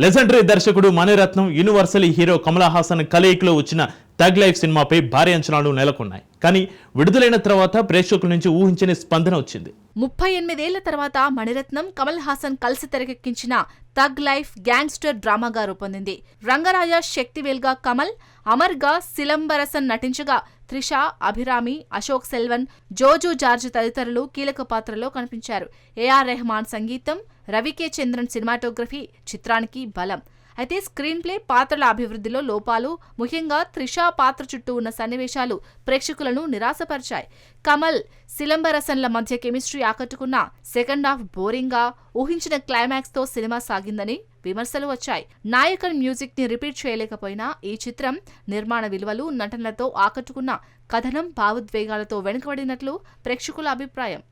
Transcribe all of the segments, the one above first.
Legendary దర్శకుడు Mani Ratnam universal hero Kamal Haasan కలయికలో వచ్చిన తగ్ లైఫ్ సినిమాపై భారీ అంచనాలు నెలకొన్నాయి. కానీ విడుదలైన తర్వాత ప్రేక్షకుల నుంచి ఊహించని స్పందన వచ్చింది. ముప్పై ఎనిమిదేళ్ళ తర్వాత మణిరత్నం కమల్ హాసన్ కలిసి తెరకెక్కించిన తగ్ లైఫ్ గ్యాంగ్స్టర్ డ్రామాగా రూపొందింది. రంగరాజ శక్తివేల్గా కమల్ అమర్గా సిలంబరసన్ నటించగా త్రిష అభిరామి అశోక్ సెల్వన్ జోజు జార్జ్ తదితరులు కీలక పాత్రలో కనిపించారు. ఏఆర్ రెహమాన్ సంగీతం రవికే చంద్రన్ సినిమాటోగ్రఫీ చిత్రానికి బలం. అయితే స్క్రీన్ ప్లే పాత్రల అభివృద్ధిలో లోపాలు ముఖ్యంగా త్రిష పాత్ర చుట్టూ ఉన్న సన్నివేశాలు ప్రేక్షకులను నిరాశపరిచాయి. కమల్ సిలంబరసన్ల మధ్య కెమిస్ట్రీ ఆకట్టుకున్న సెకండ్ హాఫ్ బోరింగ్గా ఊహించిన క్లైమాక్స్తో సినిమా సాగిందని విమర్శలు వచ్చాయి. నాయకన్ మ్యూజిక్ని రిపీట్ చేయలేకపోయినా ఈ చిత్రం నిర్మాణ విలువలు నటనలతో ఆకట్టుకున్న కథనం భావోద్వేగాలతో వెనుకబడినట్లు ప్రేక్షకుల అభిప్రాయం.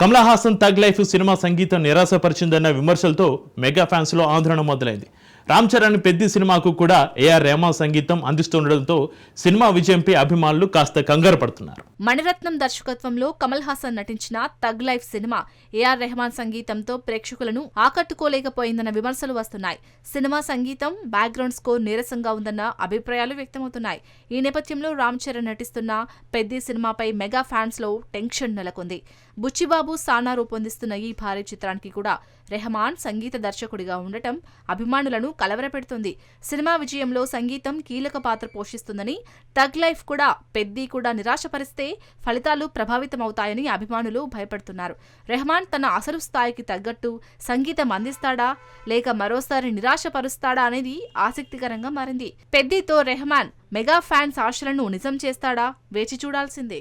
కమల్ హాసన్ తగ్ లైఫ్ సినిమా సంగీతం నిరాశపరిచిందన్న విమర్శలతో మెగా ఫ్యాన్స్లో ఆందోళన మొదలైంది. రామ్ చరణ్ పెద్ద సినిమాకు కూడా ఏఆర్ రెహమాన్ సంగీతం అందిస్తుండటంతో సినిమా విజయంపై అభిమానులు కాస్త కంగారు పడుతున్నారు. మణిరత్నం దర్శకత్వంలో కమల్ హాసన్ నటించిన తగ్ లైఫ్ సినిమా ఏఆర్ రెహమాన్ సంగీతంతో ప్రేక్షకులను ఆకట్టుకోలేకపోయిందన్న విమర్శలు వస్తున్నాయి. సినిమా సంగీతం బ్యాక్గ్రౌండ్ స్కోర్ నీరసంగా ఉందన్న అభిప్రాయాలు వ్యక్తమవుతున్నాయి. ఈ నేపథ్యంలో రామ్ చరణ్ నటిస్తున్న పెద్ది సినిమాపై మెగా ఫ్యాన్స్లో టెన్షన్ నెలకొంది. బుచ్చిబాబు సానా రూపొందిస్తున్న ఈ భారీ చిత్రానికి కూడా రెహమాన్ సంగీత దర్శకుడిగా ఉండటం అభిమానులను కలవరపెడుతుంది. సినిమా విజయంలో సంగీతం కీలక పాత్ర పోషిస్తుందని టగ్ లైఫ్ కూడా పెద్ది కూడా నిరాశపరిస్తే ఫలితాలు ప్రభావితమవుతాయని అభిమానులు భయపడుతున్నారు. రెహమాన్ తన అసలు స్థాయికి తగ్గట్టు సంగీతం అందిస్తాడా? లేక మరోసారి నిరాశపరుస్తాడా అనేది ఆసక్తికరంగా మారింది. పెద్దితో రెహమాన్ మెగా ఫ్యాన్స్ ఆశలను నిజం చేస్తాడా? వేచి చూడాల్సిందే.